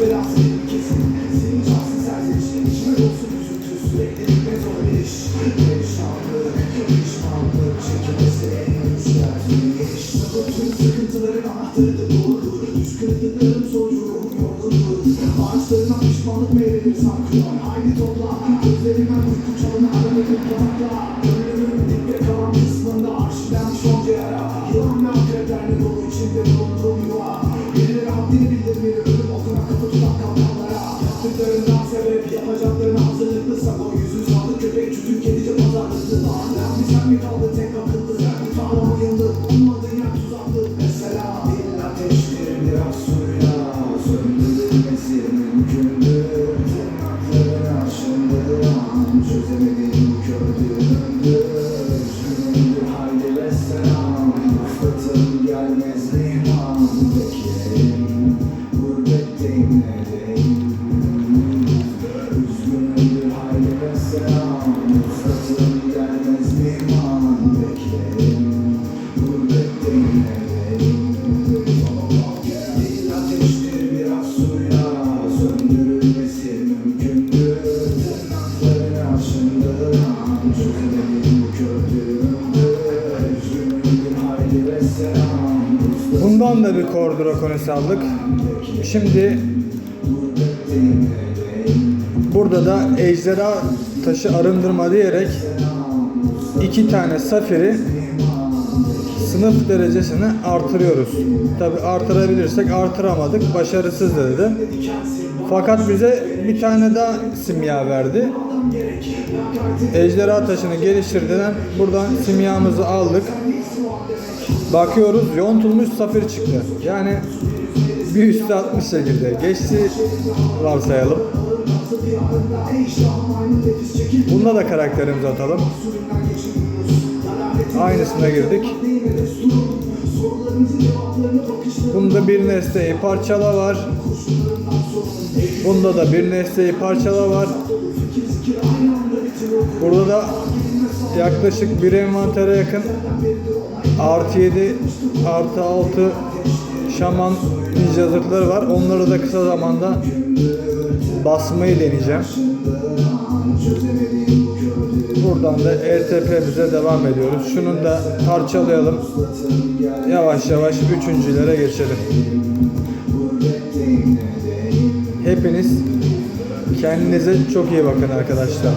belası kesin Senin şahsın serzenişin içime dolsun üzüntüsü Bekledik ve zor bir iş tüm sıkıntıların anahtarıdır doğrudur Düz kırıklıkların sonucu ruhum yorgundur Ağaçlarından pişmanlık meyveleri Haydi topla, gözlerimden uyku çalını aramadın Yanakla, Bundan da bir kordura konesi aldık. Şimdi burada da ejderha taşı arındırma diyerek iki tane safiri sınıf derecesini artırıyoruz. Tabi artırabilirsek artıramadık. Başarısız dedi. Fakat bize bir tane daha simya verdi. Ejderha taşını geliştirdiler. Buradan simyamızı aldık. Bakıyoruz yontulmuş safir çıktı. Yani bir üstü 60 şekilde. Geçti varsayalım. Bunda da karakterimizi atalım. Aynısına girdik. Bunda bir nesneyi parçala var. Bunda da bir nesneyi parçala var. Burada da yaklaşık bir envantere yakın artı 7 artı 6 şaman ninja zırhları var. Onları da kısa zamanda basmayı deneyeceğim. Buradan da ETP'mize devam ediyoruz. Şunu da parçalayalım. Yavaş yavaş üçüncülere geçelim. Hepiniz kendinize çok iyi bakın arkadaşlar.